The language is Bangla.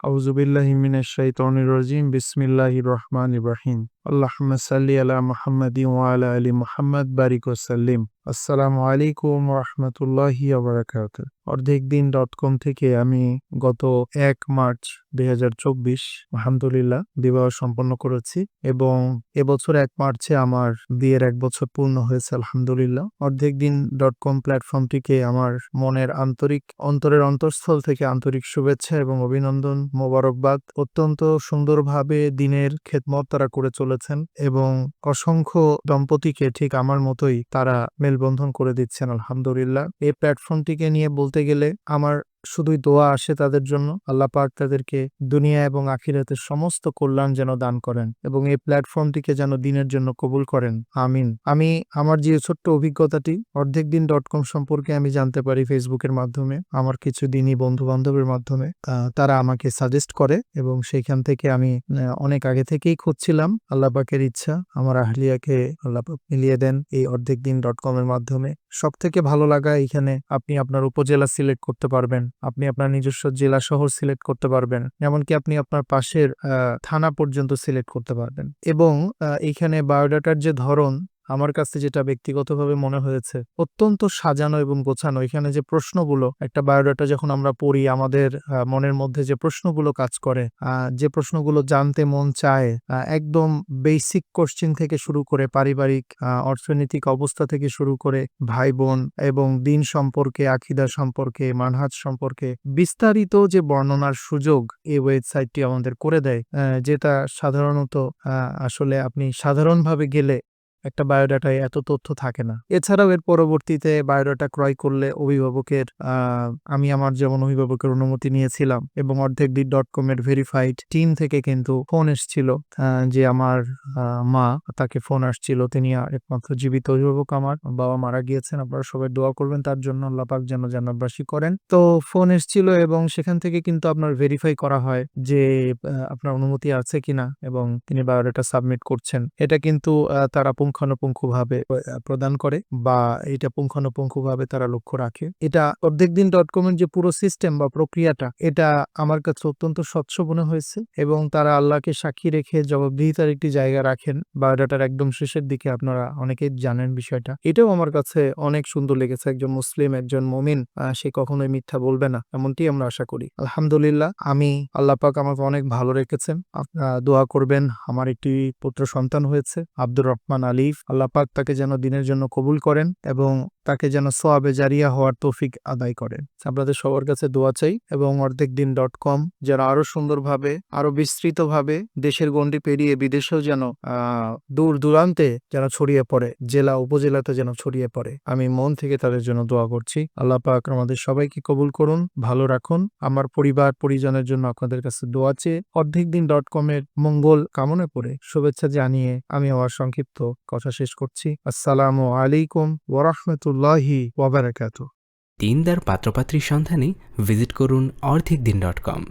আউজুবিল্লাহি মিনাশ শাইতানির রাজিম বিসমিল্লাহির রহমানির রহিম আল্লাহুম্মা সাল্লি আলা মুহাম্মাদি ওয়া আলা আলি মুহাম্মাদ বারিক ওয়াসাল্লিম আসসালামু আলাইকুম রহমতুল্লাহি বারাকাত অর্ধেক দিন ডট কম থেকে আমি গত এক মার্চ দুই হাজার চব্বিশ আলহামদুলিল্লাহ বিবাহ সম্পন্ন করেছি এবং এবছর এক মার্চে আমার বিয়ের এক বছর পূর্ণ হয়েছে আলহামদুলিল্লাহ। অর্ধেক দিন ডট কম প্ল্যাটফর্মটিকে আমার মনের আন্তরিক, অন্তরের অন্তঃস্থল থেকে আন্তরিক শুভেচ্ছা এবং অভিনন্দন, মোবারকবাদ। অত্যন্ত সুন্দরভাবে দিনের খেদমত তারা করে চলেছেন এবং অসংখ্য দম্পতিকে ঠিক আমার মতোই তারা মেলবন্ধন করে দিচ্ছেন আলহামদুলিল্লাহ। এই প্ল্যাটফর্মটিকে নিয়ে বলতে গেলে আমার শুধুই দোয়া আসে তাদের জন্য। আল্লাহ পাক তাদেরকে দুনিয়া এবং আখিরাতের সমস্ত কল্যাণ যেন দান করেন এবং এই প্ল্যাটফর্মটিকে যেন দিনের জন্য কবুল করেন। আমিন। আমি আমার যে ছোট্ট অভিজ্ঞতাটি অর্ধেক দিন ডট কম সম্পর্কে আমি জানতে পারি ফেসবুকের মাধ্যমে, আমার কিছু দিনই বন্ধু বান্ধবের মাধ্যমে তারা আমাকে সাজেস্ট করে এবং সেইখান থেকে আমি অনেক আগে থেকেই খুঁজছিলাম। আল্লাহ পাকের ইচ্ছা আমার আহলিয়াকে আল্লাহ পাক মিলিয়ে দেন এই অর্ধেক দিন ডট কম এর মাধ্যমে। সব থেকে ভালো লাগা এখানে আপনি আপনার উপজেলা সিলেক্ট করতে পারবেন। আপনি আপনার নিজস্ব জেলা শহর সিলেক্ট করতে পারবেন। এমনকি আপনি আপনার পাশের থানা পর্যন্ত সিলেক্ট করতে পারবেন। এবং এখানে বায়োডাটার যে ধরন আমার কাছে যেটা ব্যক্তিগতভাবে মনে হয়েছে, অত্যন্ত সাজানো এবং গোছানো। এখানে যে প্রশ্নগুলো, একটা বায়োডাটা যখন আমরা পড়ি, আমাদের মনের মধ্যে যে প্রশ্নগুলো কাজ করে যে প্রশ্নগুলো জানতে মন চায় একদম বেসিক কোশ্চেন থেকে শুরু করে পারিবারিক অর্থনৈতিক অবস্থা থেকে শুরু করে ভাই বোন এবং দিন সম্পর্কে আখিদা সম্পর্কে, মানহাজ সম্পর্কে বিস্তারিত যে বর্ণনার সুযোগ এই ওয়েবসাইটটি আমাদের করে দেয় যেটা সাধারণত আসলে আপনি সাধারণভাবে গেলে একটা বায়োডাটায় এত তথ্য থাকে না। এছাড়াও এর পরবর্তীতে বায়োডাটা ক্রয় করলে অভিভাবকের আমি আমার যেমন অভিভাবকের অনুমতি নিয়েছিলাম এবং অর্ধেক ডি ডট কম এর ভেরিফাইড টিম থেকে কিন্তু ফোন এসেছিল যে আমার মা তাকে ফোন আসছিল। তিনি একমাত্র জীবিত অভিভাবক আমার, বাবা মারা গিয়েছেন, আপনারা সবাই দোয়া করবেন তার জন্য, আল্লাহ পাক যেন জান্নাতবাসী করেন। তো ফোন এসেছিল এবং সেখান থেকে কিন্তু আপনার ভেরিফাই করা হয় যে আপনার অনুমতি আছে কিনা এবং তিনি বায়োডাটা সাবমিট করছেন। এটা কিন্তু তারা পুঙ্খানুপুঙ্খভাবে প্রদান করে বা এটা পুঙ্খানুপুঙ্খভাবে তারা লক্ষ্য রাখে। এটা অর্ধেক দিন ডট কমের যে পুরো সিস্টেম বা প্রক্রিয়াটা, এটা আমার কাছে অত্যন্ত স্বচ্ছ মনে হয়েছে এবং তারা আল্লাহকে সাক্ষী রেখে জবাবদিহিতার একটি জায়গা রাখেন বায়োডাটার একদম শেষের দিকে আপনারা অনেকেই জানেন বিষয়টা। এটাও আমার কাছে অনেক সুন্দর লেগেছে। একজন মুসলিম, একজন মমিন সে কখনোই মিথ্যা বলবে না, এমনটি আমরা আশা করি। আলহামদুলিল্লাহ, আমি আল্লাহ পাক আমাকে অনেক ভালো রেখেছেন। আপনারা দোয়া করবেন। আমার একটি পুত্র সন্তান হয়েছে, আব্দুর রহমান আলিফ আল্লাহ পাক তাকে যেন দিনের জন্য কবুল করেন এবং তাকে যেন সোয়াবে জারিয়া হওয়ার তৌফিক আদায় করেন। আপনাদের সবার কাছে দোয়া চাই এবং অর্ধেক দিন ডট কম যেন আরও সুন্দরভাবে, আরও বিস্তৃতভাবে দেশের গণ্ডি পেরিয়ে বিদেশেও যেন দূর দূরান্তে যেন ছড়িয়ে পড়ে, জেলা উপজেলাতে যেন ছড়িয়ে পড়ে। আমি মন থেকে তাদের জন্য দোয়া করছি। আল্লাহ পাক আমাদের সবাইকে কবুল করুন, ভালো রাখুন। আমার পরিবার, পরিজনের জন্য আপনাদের কাছে দোয়া চেয়ে অর্ধেক দিন ডট কমের মঙ্গল কামনা করে শুভেচ্ছা জানিয়ে আমি আমার সংক্ষিপ্ত কথা শেষ করছি। আসসালামু আলাইকুম ওরহমতুল্লাহি ওয়াবারাকাতু দিনদার পাত্রপাত্রীর সন্ধানে ভিজিট করুন অর্ধেক দিন ডট কম।